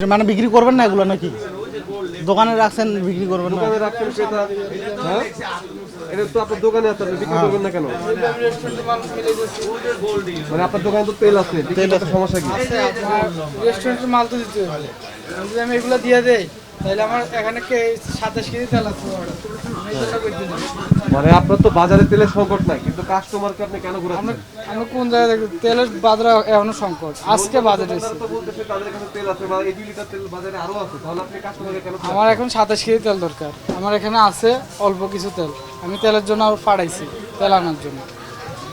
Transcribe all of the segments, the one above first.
মানে বিক্রি করবেন না এগুলো নাকি? দোকানে রাখছেন বিক্রি করবেন না। দোকানে রাখছেন ক্রেতা হ্যাঁ? এটা তো আপনার দোকানে আছে বিক্রি করবেন না কেন? মানে আপনার দোকানে তো তেল আছে তেল আছে। সমস্যা কি? রেস্টুরেন্টের মাল তো দিতে হবে। আমি এগুলো দিয়ে দেই তাহলে আমার এখানে কে সাতাশ কেজি তেল আছে। মানে আপনার তো বাজারে তেলের সংকট নাই কিন্তু কাস্টমারকে আপনি কেন ঘুরাচ্ছেন? আমি কোন জায়গায় দেখি? তেলের বাজারে এখনও সংকট। আজকে বাজারে আমার এখন সাতাশ কেজি তেল দরকার। আমার এখানে আছে অল্প কিছু তেল। আমি তেলের জন্য আরও পাঠাইছি তেল আনার জন্য।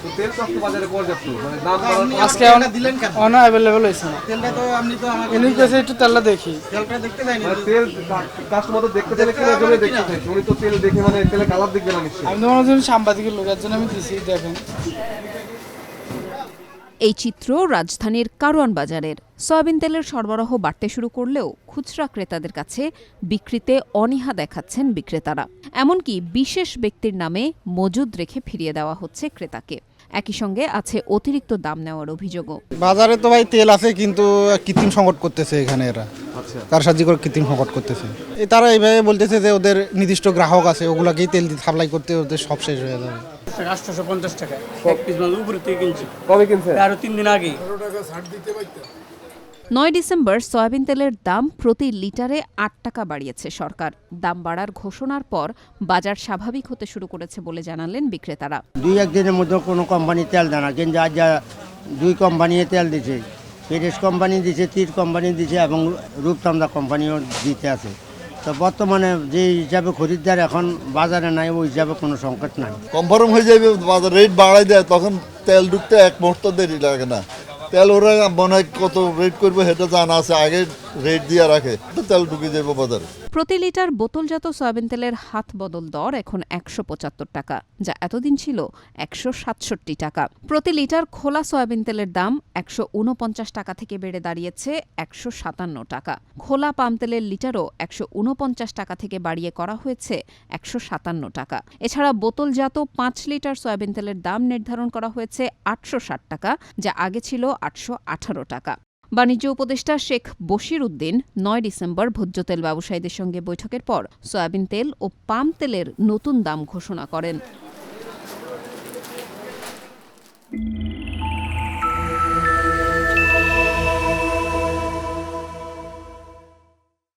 তো তেল তো আজকে বাজারে পর্যাপ্ত মানে দাম আজকে দিলেন কেন? অন অ্যাভেলেবেল হয়েছে না। তেলটা তো আপনি তো আমাকে এমনি কাছে একটু তেলটা দেখি। তেলটা দেখতে দেয়নি। মানে তেল কাস্টমার তো দেখতে চাইলে কেনার জন্য দেখতে চাইছে উনি তো তেল দেখে মানে তেলের কালার দেখবে না নিশ্চয়ই। আমি তো মনে সাংবাদিকের লোক জন্য আমি দিছি দেখেন। এই চিত্র রাজধানীর কারওয়ান বাজারের। সয়াবিন তেলের সরবরাহ বাড়তে শুরু করলেও খুচরা ক্রেতাদের কাছে বিক্রিতে অনীহা দেখাচ্ছেন বিক্রেতারা। এমনকি বিশেষ ব্যক্তির নামে মজুদ রেখে ফিরিয়ে দেওয়া হচ্ছে ক্রেতাকে। একই সঙ্গে আছে অতিরিক্ত দাম নেওয়ার অভিযোগও। বাজারে তো ভাই তেল আছে কিন্তু কৃত্রিম সংকট করতেছে এখানে এরা। কারসাজি করে কৃত্রিম সংকট করতেছে। তারা এইভাবে বলতেছে যে ওদের নির্দিষ্ট গ্রাহক আছে ওগুলাকেই তেল দিয়ে সাপ্লাই করতে ওদের সব শেষ হয়ে যাবে। আটশোশো পঞ্চাশ টাকা এক পিস মাল উপরে থেকে কিনছি। কবে কিনছে আরও তিন দিন আগে নয় ডিসেম্বর সয়াবিন তেলের দাম প্রতি লিটারে আট টাকা বাড়িয়েছে সরকার। দাম বাড়ার ঘোষণার পর বাজার স্বাভাবিক হতে শুরু করেছে বলে জানালেন বিক্রেতারা। দুই একদিনের মধ্যে কোনো কোম্পানি তেল দেয় না। কিন্তু আজ যা দুই কোম্পানি তেল দিছে পেরিস কোম্পানি দিছে তীর কোম্পানি দিছে এবং রূপচান্দা কোম্পানিও দিতে আছে। তো বর্তমানে যে হিসাবে খরিদ্দার এখন বাজারে নাই ওই হিসাবে কোনো সংকট নাই। কনফার্ম হয়ে যাবে বাজার রেট বাড়াই দেয় তখন তেল ঢুকতে এক মুহূর্ত দেরি লাগে না। তেল ওরা মনে হয় কত রেট করবে সেটা জানা আছে। আগে রেট দিয়ে রাখে তেল ঢুকে যাবে বাজারে। প্রতি লিটার বোতলজাত সয়াবিন তেলের হাত বদল দর এখন একশো পঁচাত্তর টাকা, যা এতদিন ছিল একশো সাতষট্টি টাকা। প্রতি লিটার খোলা সয়াবিন তেলের দাম একশো উনপঞ্চাশ টাকা থেকে বেড়ে দাঁড়িয়েছে একশো সাতান্ন টাকা। খোলা পাম তেলের লিটারও একশো উনপঞ্চাশ টাকা থেকে বাড়িয়ে করা হয়েছে একশো সাতান্ন টাকা। এছাড়া বোতলজাত পাঁচ লিটার সয়াবিন তেলের দাম নির্ধারণ করা হয়েছে আটশো ষাট টাকা, যা আগে ছিল আটশো আঠারো টাকা। বাণিজ্য উপদেষ্টা শেখ বশির উদ্দিন নয় ডিসেম্বর ভোজ্য তেল ব্যবসায়ীদের সঙ্গে বৈঠকের পর সয়াবিন তেল ও পাম তেলের নতুন দাম ঘোষণা করেন।